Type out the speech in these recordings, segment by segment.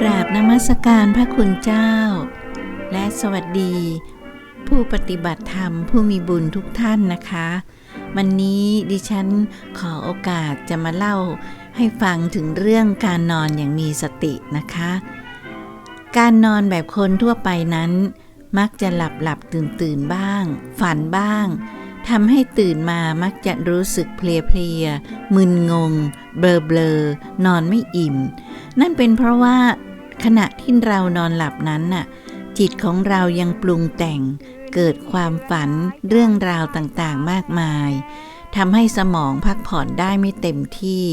กราบนมัสการพระคุณเจ้า และสวัสดี ผู้ปฏิบัติธรรมผู้มีบุญทุกท่านนะคะ วันนี้ดิฉันขอโอกาสจะมาเล่า ให้ฟังถึงเรื่องการนอนอย่างมีสตินะคะ การนอนแบบคนทั่วไปนั้น มักจะหลับหลับตื่นตื่นบ้าง ฝันบ้างทำให้ตื่นมามักจะรู้สึกเพลียเพลียมึนงง เบลอเบลอนอนไม่อิ่ม นั่นเป็นเพราะว่าขณะที่เรานอนหลับนั้นน่ะจิตของเรายังปรุงแต่ง เกิดความฝันเรื่องราวต่างๆมากมายทำให้สมองพักผ่อนได้ไม่เต็มที่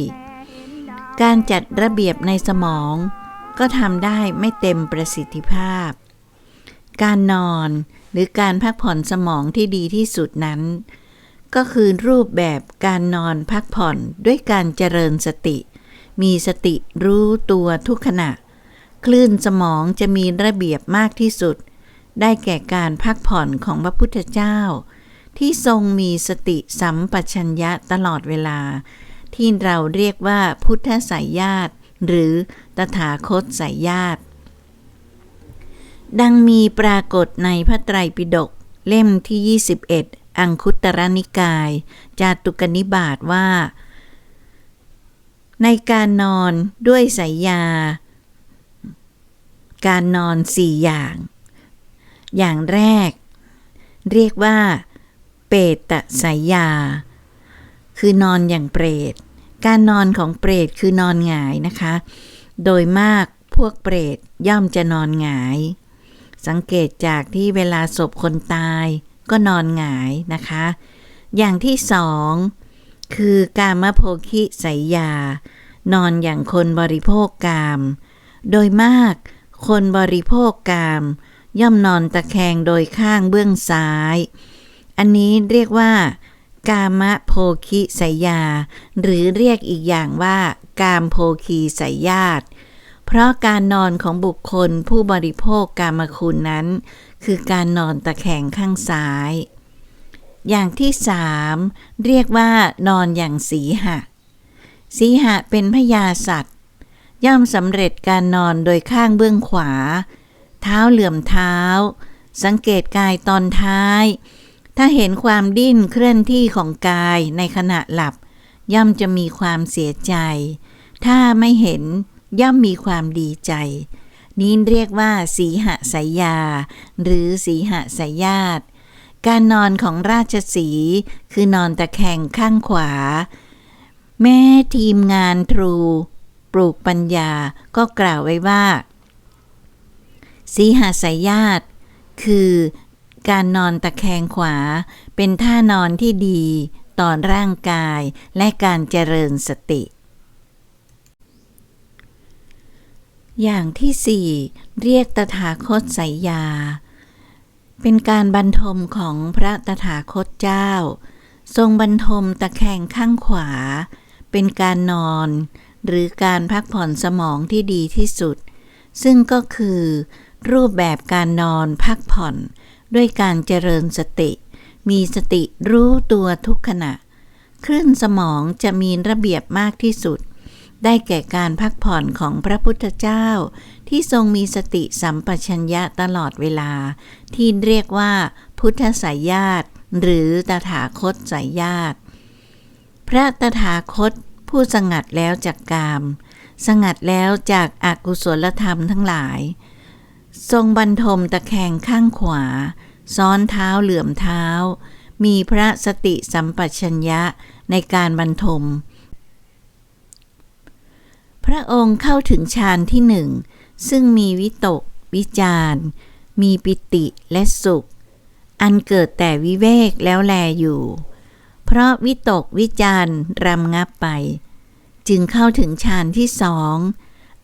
การจัดระเบียบในสมอง ก็ทำได้ไม่เต็มประสิทธิภาพ การนอนหรือการพักผ่อนสมองที่ดีที่สุดนั้น ก็คือรูปแบบการนอนพักผ่อนด้วยการเจริญสติ มีสติรู้ตัวทุกขณะ คลื่นสมองจะมีระเบียบมากที่สุด ได้แก่การพักผ่อนของพระพุทธเจ้า ที่ทรงมีสติสัมปชัญญะตลอดเวลา ที่เราเรียกว่าพุทธสายญาติ หรือตถาคตสายญาติ ดังมีปรากฏในพระไตรปิฎกเล่มที่ 21 อังคุตรนิกาย จาตุกนิบาตว่า ในการนอนด้วยสายยา การนอนสี่อย่าง อย่างแรก เรียกว่า เปตตสายยา คือนอนอย่างเปรต การนอนของเปรตคือนอนหงายนะคะ โดยมากพวกเปรตย่อมจะนอนหงาย สังเกตจากที่เวลาศพคนตายก็นอนหงายนะคะ อย่างที่สองคือการมโพคิสายยา นอนอย่างคนบริโภคกาม โดยมากคนบริโภคกาม ย่อมนอนตะแคงโดยข้างเบื้องซ้าย อันนี้เรียกว่า กามะโพคิสายยา หรือเรียกอีกอย่างว่า กามโพคีสายญาติเพราะการนอนของบุคคลผู้บริโภคกามคุณนั้น คือการนอนตะแคงข้างซ้าย อย่างที่สามเรียกว่านอนอย่างสีหะ สีหะเป็นพยาสัตว์ ย่อมสำเร็จการนอนโดยข้างเบื้องขวา เท้าเหลื่อมเท้า สังเกตกายตอนท้าย ถ้าเห็นความดิ้นเคลื่อนที่ของกายในขณะหลับ ย่อมจะมีความเสียใจ ถ้าไม่เห็นย่อมมีความดีใจ นี้เรียกว่า สีหสายยา หรือสีหสายญาติการนอนของราชสีคือนอนตะแคงข้างขวา แม่ทีมงานทรู ปลูกปัญญาก็กล่าวไว้ว่า สีหาสายญาติคือ การนอนตะแคงขวา เป็นท่านอนที่ดี ต่อร่างกายและการเจริญสติ อย่างที่สี่เรียกตถาคตสายยา เป็นการบรรทมของพระตถาคตเจ้า ทรงบรรทมตะแคงข้างขวา เป็นการนอน หรือการพักผ่อนสมองที่ดีที่สุด ซึ่งก็คือ รูปแบบการนอนพักผ่อน ด้วยการเจริญสติ มีสติรู้ตัวทุกขณะ คลื่นสมองจะมีระเบียบมากที่สุด ได้แก่การพักผ่อนของพระพุทธเจ้า ที่ทรงมีสติสัมปชัญญะตลอดเวลา ที่เรียกว่า พุทธสายญาติหรือตถาคตสายญาติ พระตถาคตผู้สงัดแล้วจากกาม สงัดแล้วจากอากุศลธรรมทั้งหลาย ทรงบรรทมตะแคงข้างขวา ซ้อนเท้าเหลื่อมเท้า มีพระสติสัมปชัญญะในการบรรทม พระองค์เข้าถึงฌานที่หนึ่ง ซึ่งมีวิตก วิจารมีปิติและสุข อันเกิดแต่วิเวกแล้วแลอยู่ เพราะวิตกวิจารรำงับไป จึงเข้าถึงฌานที่สอง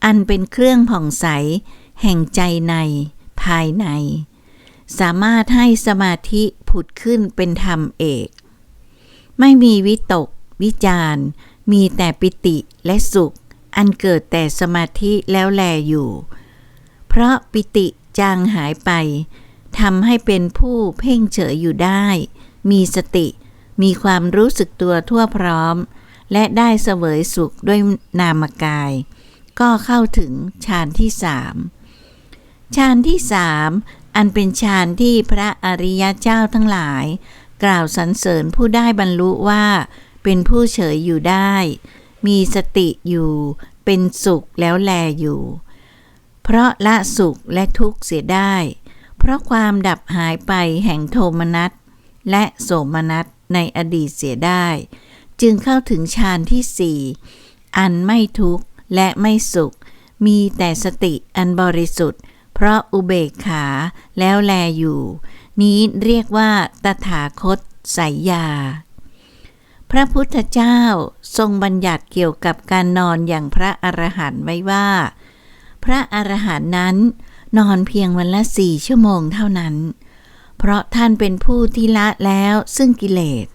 อันเป็นเครื่องผ่องใส แห่งใจในภายใน สามารถให้สมาธิผุดขึ้นเป็นธรรมเอก ไม่มีวิตก วิจารมีแต่ปิติและสุข อันเกิดแต่สมาธิแล้วแลอยู่ เพราะปิติจางหายไปทำให้เป็นผู้เพ่งเฉยอยู่ได้ มีสติ มีความรู้สึกตัวทั่วพร้อม และได้เสวยสุขด้วยนามกาย ก็เข้าถึงฌานที่สาม ฌานที่สามอันเป็นฌานที่พระอริยเจ้าทั้งหลาย กล่าวสรรเสริญผู้ได้บรรลุว่า เป็นผู้เฉยอยู่ได้ มีสติอยู่ เป็นสุขแล้วแลอยู่ เพราะละสุขและทุกข์เสียได้ เพราะความดับหายไปแห่งโทมนัสและโสมนัสในอดีตเสียได้ จึงเข้าถึงฌานที่สี่อันไม่ทุกข์และไม่สุข มีแต่สติอันบริสุทธิ์ เพราะอุเบกขาแล้วแลอยู่ นี้เรียกว่าตถาคตไสยยา พระพุทธเจ้าทรงบัญญัติเกี่ยวกับการนอนอย่างพระอรหันต์ไว้ว่า พระอรหันต์นั้น นอนเพียงวันละสี่ชั่วโมงเท่านั้น เพราะท่านเป็นผู้ที่ละแล้วซึ่งกิเลส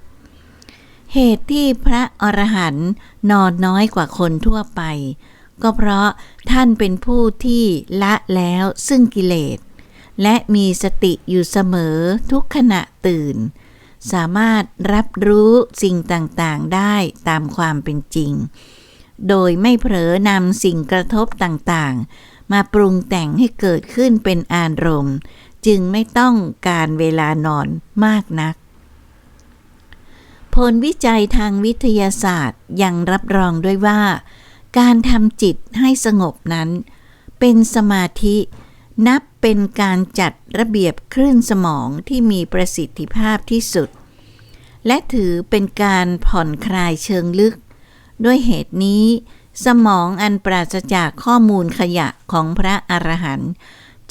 เหตุที่พระอรหันต์นอนน้อยกว่าคนทั่วไป ก็เพราะท่านเป็นผู้ที่ละแล้วซึ่งกิเลส และมีสติอยู่เสมอทุกขณะตื่น สามารถรับรู้สิ่งต่างๆได้ตามความเป็นจริง โดยไม่เผลอนำสิ่งกระทบต่างๆ มาปรุงแต่งให้เกิดขึ้นเป็นอารมณ์ จึงไม่ต้องการเวลานอนมากนักผลวิจัยทางวิทยาศาสตร์ยังรับรองด้วยว่า การทำจิตให้สงบนั้น เป็นสมาธินับเป็นการจัดระเบียบคลื่นสมองที่มีประสิทธิภาพที่สุด และถือเป็นการผ่อนคลายเชิงลึก ด้วยเหตุนี้ สมองอันปราศจากข้อมูลขยะของพระอรหันต์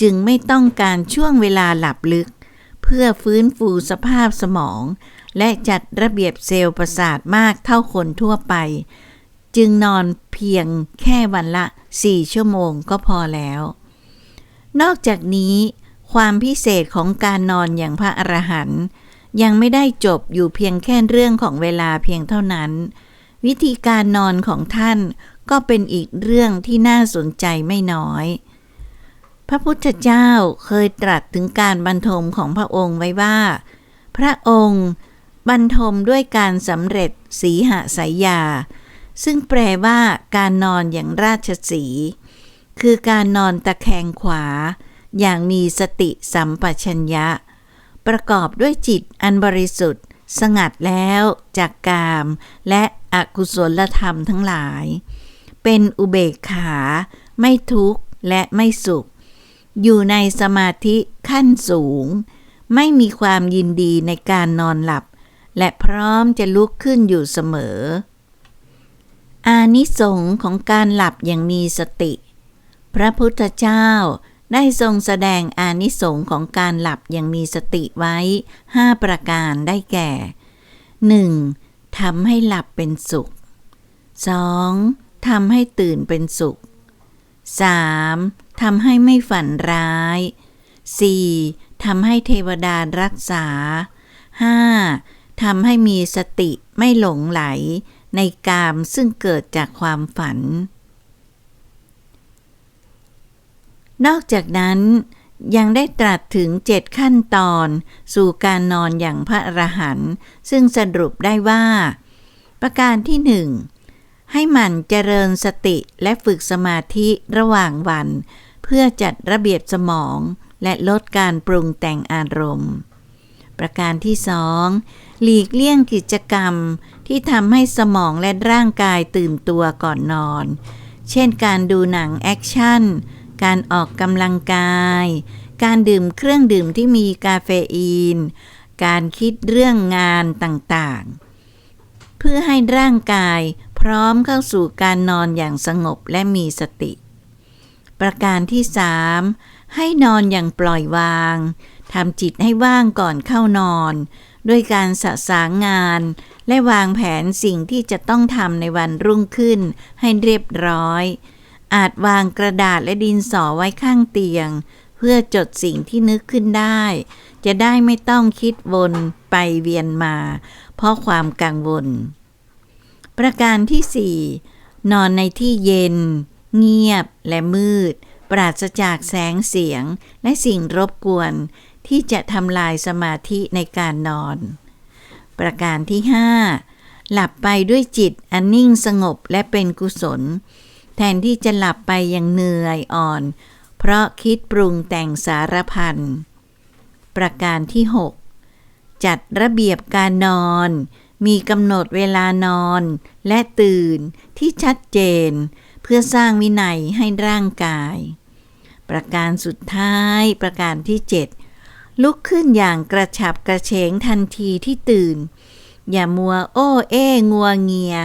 จึงไม่ต้องการช่วงเวลาหลับลึก เพื่อฟื้นฟูสภาพสมอง และจัดระเบียบเซลล์ประสาทมากเท่าคนทั่วไป จึงนอนเพียงแค่วันละ 4 ชั่วโมงก็พอแล้ว นอกจากนี้ความพิเศษของการนอนอย่างพระอรหันต์ยังไม่ได้จบอยู่เพียงแค่เรื่องของเวลาเพียงเท่านั้น วิธีการนอนของท่านก็เป็นอีกเรื่องที่น่าสนใจไม่น้อย พระพุทธเจ้าเคยตรัสถึงการบรรทมของพระองค์ไว้ว่า พระองค์บรรทมด้วยการสำเร็จสีหสายยา ซึ่งแปลว่าการนอนอย่างราชสีคือการนอนตะแคงขวา อย่างมีสติสัมปชัญญะ ประกอบด้วยจิตอันบริสุทธิ์ สงัดแล้วจากกาม และอกุศลธรรมทั้งหลาย เป็นอุเบกขา ไม่ทุกข์และไม่สุข อยู่ในสมาธิขั้นสูง ไม่มีความยินดีในการนอนหลับ และพร้อมจะลุกขึ้นอยู่เสมอ อานิสงส์ของการหลับอย่างมีสติ พระพุทธเจ้าได้ทรงแสดงอานิสงส์ของการหลับอย่างมีสติไว้ 5 ประการได้แก่ 1. ทำให้หลับเป็นสุข 2. ทำให้ตื่นเป็นสุข 3. ทำให้ไม่ฝันร้าย 4. ทำให้เทวดารักษา 5. ทำให้มีสติไม่หลงไหล ในกามซึ่งเกิดจากความฝัน นอกจากนั้นยังได้ตรัสถึงเจ็ดขั้นตอน สู่การนอนอย่างพระอรหันต์ซึ่งสรุปได้ว่า ประการที่หนึ่งให้หมั่นเจริญสติและฝึกสมาธิระหว่างวัน เพื่อจัดระเบียบสมองและลดการปรุงแต่งอารมณ์ ประการที่สอง หลีกเลี่ยงกิจกรรมที่ทำให้สมองและร่างกายตื่นตัวก่อนนอน เช่นการดูหนังแอคชั่น การออกกำลังกาย การดื่มเครื่องดื่มที่มีกาเฟอีน การคิดเรื่องงานต่างๆ เพื่อให้ร่างกายพร้อมเข้าสู่การนอนอย่างสงบและมีสติ ประการที่สามให้นอนอย่างปล่อยวางทำจิตให้ว่างก่อนเข้านอน ด้วยการสะสางงาน และวางแผนสิ่งที่จะต้องทำในวันรุ่งขึ้นให้เรียบร้อย อาจวางกระดาษและดินสอไว้ข้างเตียง เพื่อจดสิ่งที่นึกขึ้นได้ จะได้ไม่ต้องคิดวนไปเวียนมา เพราะความกังวล ประการที่สี่นอนในที่เย็น เงียบและมืด ปราศจากแสงเสียงและสิ่งรบกวน ที่จะทำลายสมาธิในการนอน ประการที่ 5 หลับไปด้วยจิตอันนิ่งสงบและเป็นกุศล แทนที่จะหลับไปอย่างเหนื่อยอ่อน เพราะคิดปรุงแต่งสารพันประการที่ 6 จัดระเบียบการนอน มีกำหนดเวลานอนและตื่นที่ชัดเจน เพื่อสร้างวินัยให้ร่างกาย ประการสุดท้ายประการที่ 7 ลุกขึ้นอย่างกระฉับกระเฉงทันทีที่ตื่น อย่ามัวโอ้เอ้งัวเงีย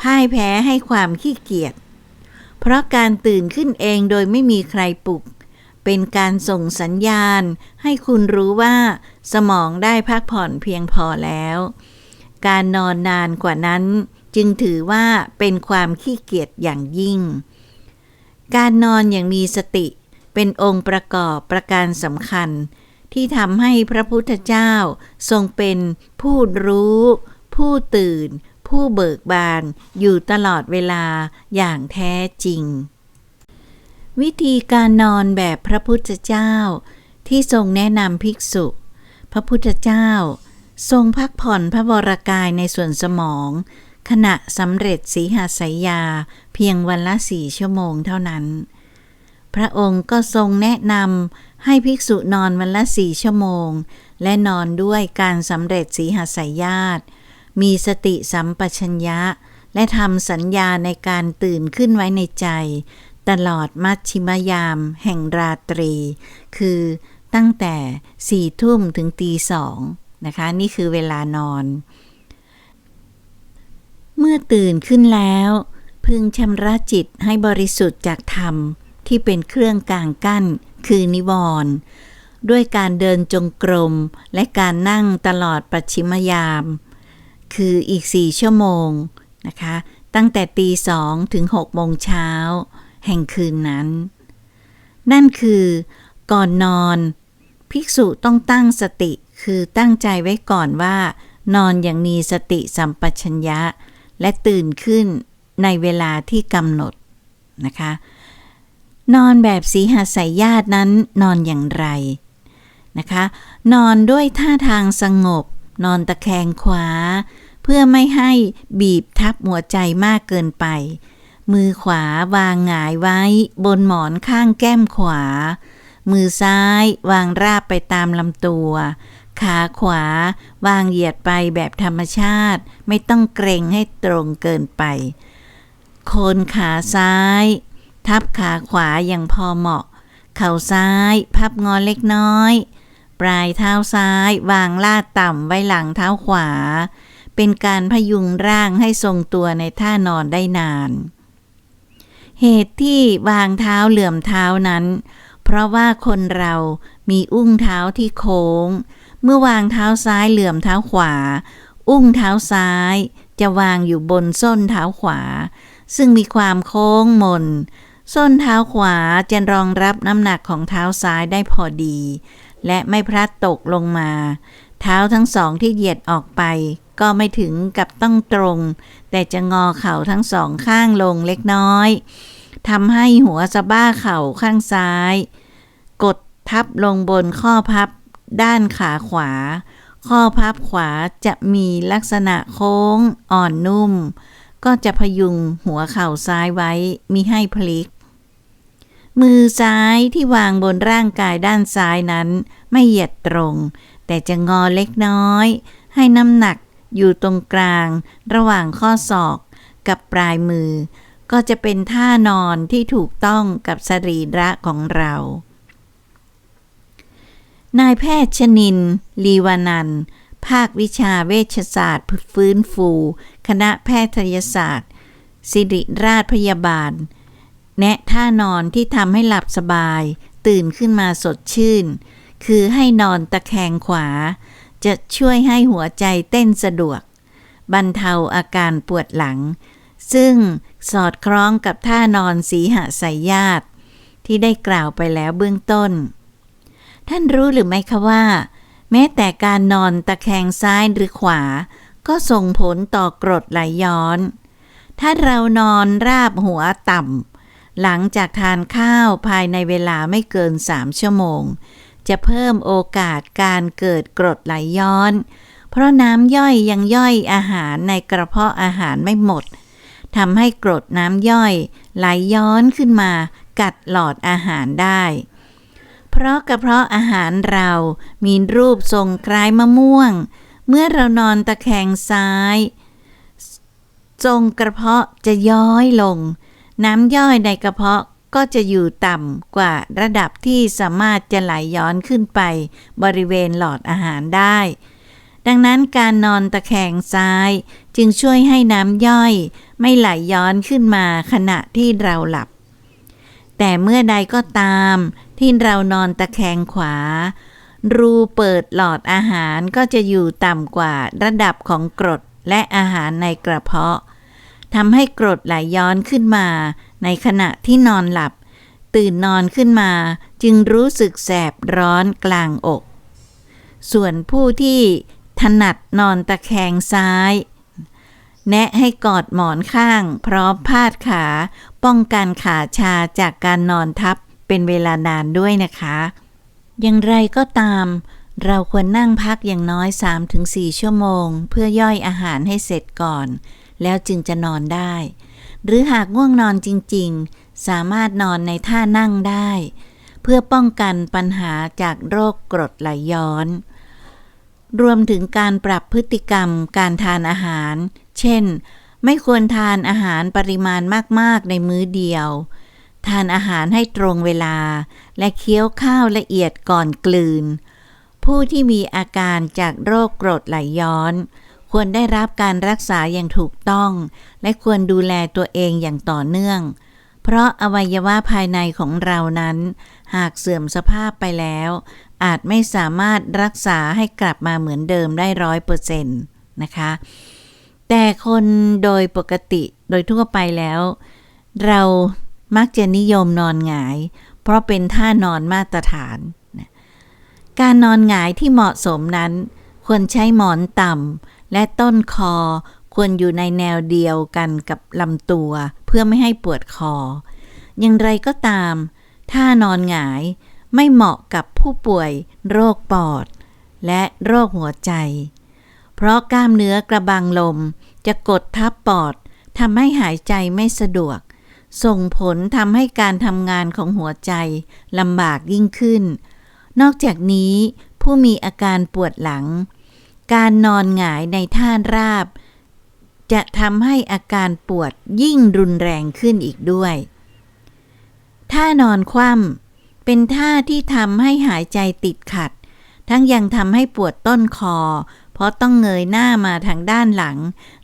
พ่ายแพ้ให้ความขี้เกียจ เพราะการตื่นขึ้นเองโดยไม่มีใครปลุก เป็นการส่งสัญญาณ ให้คุณรู้ว่า สมองได้พักผ่อนเพียงพอแล้ว การนอนนานกว่านั้น จึงถือว่าเป็นความขี้เกียจอย่างยิ่ง การนอนอย่างมีสติเป็นองค์ประกอบประการสำคัญ ที่ทำให้พระพุทธเจ้าทรงเป็นผู้รู้ ผู้ตื่น ผู้เบิกบานอยู่ตลอดเวลาอย่างแท้จริง วิธีการนอนแบบพระพุทธเจ้า ที่ทรงแนะนำภิกษุ พระพุทธเจ้า ทรงพักผ่อนพระวรากายในส่วนสมอง ขณะสำเร็จสีหาสายยาเพียงวันละสี่ชั่วโมงเท่านั้นพระองค์ก็ทรงแนะนำ ให้ภิกษุนอนวันละสี่ชั่วโมง และนอนด้วยการสำเร็จสีหสายญาติ มีสติสัมปชัญญะ และทำสัญญาในการตื่นขึ้นไว้ในใจ ตลอดมัชชิมยาม แห่งราตรี คือตั้งแต่สี่ทุ่มถึงตีสองนะคะ นี่คือเวลานอน เมื่อตื่นขึ้นแล้ว พึงชำระจิตให้บริสุทธิ์จากธรรมที่เป็นเครื่องกลางกั้น คือนิวรณ์ด้วยการเดินจงกรม และการนั่งตลอดปัจฉิมยาม คืออีกสี่ชั่วโมงนะคะ ตั้งแต่ตีสองถึงหกโมงเช้า แห่งคืนนั้น นั่นคือก่อนนอน ภิกษุต้องตั้งสติคือตั้งใจไว้ก่อนว่า นอนอย่างมีสติสัมปชัญญะ และตื่นขึ้นในเวลาที่กำหนดนะคะ นอนแบบสีหาสายญาตินั้นนอนอย่างไรนะคะ นอนด้วยท่าทางสงบ นอนตะแคงขวา เพื่อไม่ให้บีบทับหัวใจมากเกินไป มือขวาวางหงายไว้บนหมอนข้างแก้มขวา มือซ้ายวางราบไปตามลำตัว ขาขวาวางเหยียดไปแบบธรรมชาติ ไม่ต้องเกรงให้ตรงเกินไปโคนขาซ้าย ทับขาขวาอย่างพอเหมาะ เข่าซ้าย พับงอเล็กน้อย ปลายเท้าซ้าย วางลาดต่ำไว้หลังเท้าขวา เป็นการพยุงร่างให้ทรงตัวในท่านอนได้นาน เหตุที่วางเท้าเหลื่อมเท้านั้น เพราะว่าคนเรามีอุ้งเท้าที่โค้ง เมื่อวางเท้าซ้ายเหลื่อมเท้าขวา อุ้งเท้าซ้ายจะวางอยู่บนส้นเท้าขวา ซึ่งมีความโค้งมน ส้นเท้าขวาจะรองรับน้ำหนักของเท้าซ้ายได้พอดี และไม่พลัดตกลงมา เท้าทั้งสองที่เหยียดออกไป ก็ไม่ถึงกับต้องตรง แต่จะงอเข่าทั้งสองข้างลงเล็กน้อยทำให้หัวสะบ้าเข่าข้างซ้าย กดทับลงบนข้อพับด้านขาขวา ข้อพับขวาจะมีลักษณะโค้งอ่อนนุ่ม ก็จะพยุงหัวเข่าซ้ายไว้มิให้พลิก มือซ้ายที่วางบนร่างกายด้านซ้ายนั้น ไม่เหยียดตรง แต่จะงอเล็กน้อย ให้น้ำหนักอยู่ตรงกลาง ระหว่างข้อศอกกับปลายมือ ก็จะเป็นท่านอนที่ถูกต้องกับสรีระของเรา นายแพทย์ชนิน ลีวานันท์ภาควิชาเวชศาสตร์ ฟื้นฟู คณะแพทยศาสตร์ ศิริราชพยาบาล แนะท่านอนที่ทำให้หลับสบาย ตื่นขึ้นมาสดชื่น คือให้นอนตะแคงขวา จะช่วยให้หัวใจเต้นสะดวก บรรเทาอาการปวดหลัง ซึ่งสอดคล้องกับท่านอนสีหสายญาติ ที่ได้กล่าวไปแล้วเบื้องต้น ท่านรู้หรือไม่คะว่า แม้แต่การนอนตะแคงซ้ายหรือขวา ก็ส่งผลต่อกรดไหลย้อน ถ้าเรานอนราบหัวต่ำ หลังจากทานข้าวภายในเวลาไม่เกิน3ชั่วโมง จะเพิ่มโอกาสการเกิดกรดไหลย้อน เพราะน้ำย่อยยังย่อยอาหารในกระเพาะอาหารไม่หมดทำให้กรดน้ำย่อยไหลย้อนขึ้นมากัดหลอดอาหารได้ เพราะกระเพาะอาหารเรามีรูปทรงคล้ายมะม่วง เมื่อเรานอนตะแคงซ้าย ทรงกระเพาะจะย้อยลง น้ำย่อยในกระเพาะก็จะอยู่ต่ำกว่าระดับที่สามารถจะไหลย้อนขึ้นไป บริเวณหลอดอาหารได้ ดังนั้นการนอนตะแคงซ้าย จึงช่วยให้น้ำย่อย ไม่ไหลย้อนขึ้นมาขณะที่เราหลับ แต่เมื่อใดก็ตามที่เรานอนตะแคงขวา รูเปิดหลอดอาหารก็จะอยู่ต่ำกว่าระดับของกรดและอาหารในกระเพาะ ทำให้กรดไหลย้อนขึ้นมา ในขณะที่นอนหลับ ตื่นนอนขึ้นมา จึงรู้สึกแสบร้อนกลางอก ส่วนผู้ที่ถนัดนอนตะแคงซ้าย แนะให้กอดหมอนข้าง พร้อมพาดขา ป้องกันขาชาจากการนอนทับเป็นเวลานานด้วยนะคะ อย่างไรก็ตาม เราควรนั่งพักอย่างน้อย 3-4 ชั่วโมง เพื่อย่อยอาหารให้เสร็จก่อน แล้วจึงจะนอนได้ หรือหากง่วงนอนจริงๆ สามารถนอนในท่านั่งได้ เพื่อป้องกันปัญหาจากโรคกรดไหลย้อน รวมถึงการปรับพฤติกรรมการทานอาหาร เช่น ไม่ควรทานอาหารปริมาณมากๆในมื้อเดียว ทานอาหารให้ตรงเวลา และเคี้ยวข้าวละเอียดก่อนกลืนผู้ที่มีอาการจากโรคกรดไหลย้อน ควรได้รับการรักษาอย่างถูกต้อง และควรดูแลตัวเองอย่างต่อเนื่อง เพราะอวัยวะภายในของเรานั้น หากเสื่อมสภาพไปแล้ว อาจไม่สามารถรักษาให้กลับมาเหมือนเดิมได้ร้อยเปอร์เซ็นต์นะคะ แต่คนโดยปกติโดยทั่วไปแล้ว เรามักจะนิยมนอนหงาย เพราะเป็นท่านอนมาตรฐาน การนอนหงายที่เหมาะสมนั้น ควรใช้หมอนต่ำ และต้นคอควรอยู่ในแนวเดียวกันกับลำตัว เพื่อไม่ให้ปวดคอ อย่างไรก็ตามท่านอนหงายไม่เหมาะกับผู้ป่วยโรคปอด และโรคหัวใจ เพราะกล้ามเนื้อกระบังลมจะกดทับปอดทำให้หายใจไม่สะดวก ส่งผลทำให้การทำงานของหัวใจลำบากยิ่งขึ้น นอกจากนี้ผู้มีอาการปวดหลัง การนอนหงายในท่าราบ จะทำให้อาการปวดยิ่งรุนแรงขึ้นอีกด้วย ท่านอนคว่ำเป็นท่าที่ทำให้หายใจติดขัด ทั้งยังทำให้ปวดต้นคอ เพราะต้องเงยหน้ามาทางด้านหลัง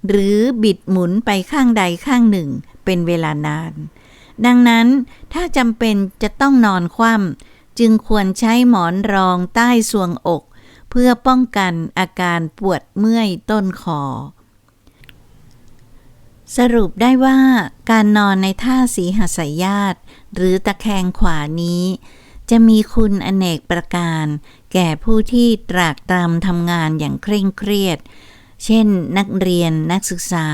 หรือบิดหมุนไปข้างใดข้างหนึ่งเป็นเวลานาน ดังนั้นถ้าจำเป็นจะต้องนอนคว่ำจึงควรใช้หมอนรองใต้ทรวงอก พื่อป้องกันอาการปวดเมื่อยต้นคอ สรุปได้ว่าการนอนในท่าสีหสายาตหรือตะแคงขวานี้ จะมีคุณอเนกประการ แก่ผู้ที่ตรากตรำทำงานอย่างเคร่งเครียด เช่น นักเรียนนักศึกษา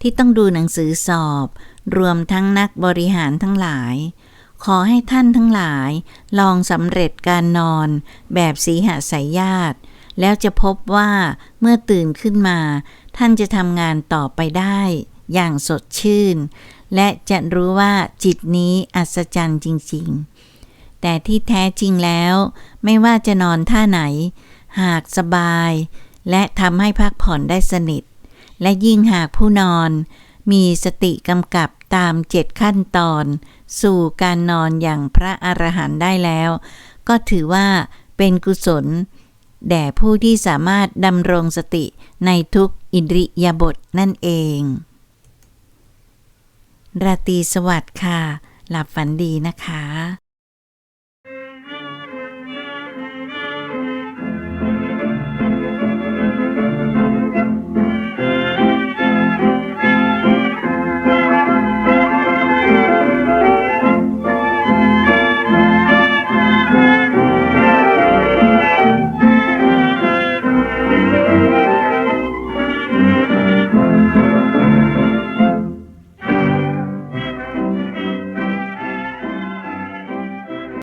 ที่ต้องดูหนังสือสอบ รวมทั้งนักบริหารทั้งหลาย ขอให้ท่านทั้งหลาย ลองสำเร็จการนอนแบบสีหสายญาติแล้วจะพบว่าเมื่อตื่นขึ้นมา ท่านจะทำงานต่อไปได้อย่างสดชื่น และจะรู้ว่าจิตนี้อัศจรรย์จริง ๆ แต่ที่แท้จริงแล้ว ไม่ว่าจะนอนท่าไหน หากสบาย และทำให้พักผ่อนได้สนิท และยิ่งหากผู้นอน มีสติกำกับตามเจ็ดขั้นตอน สู่การนอนอย่างพระอรหันต์ได้แล้ว ก็ถือว่าเป็นกุศล แด่ผู้ที่สามารถดำรงสติในทุกอิริยาบถนั่นเอง ราตรีสวัสดิ์ค่ะ หลับฝันดีนะคะ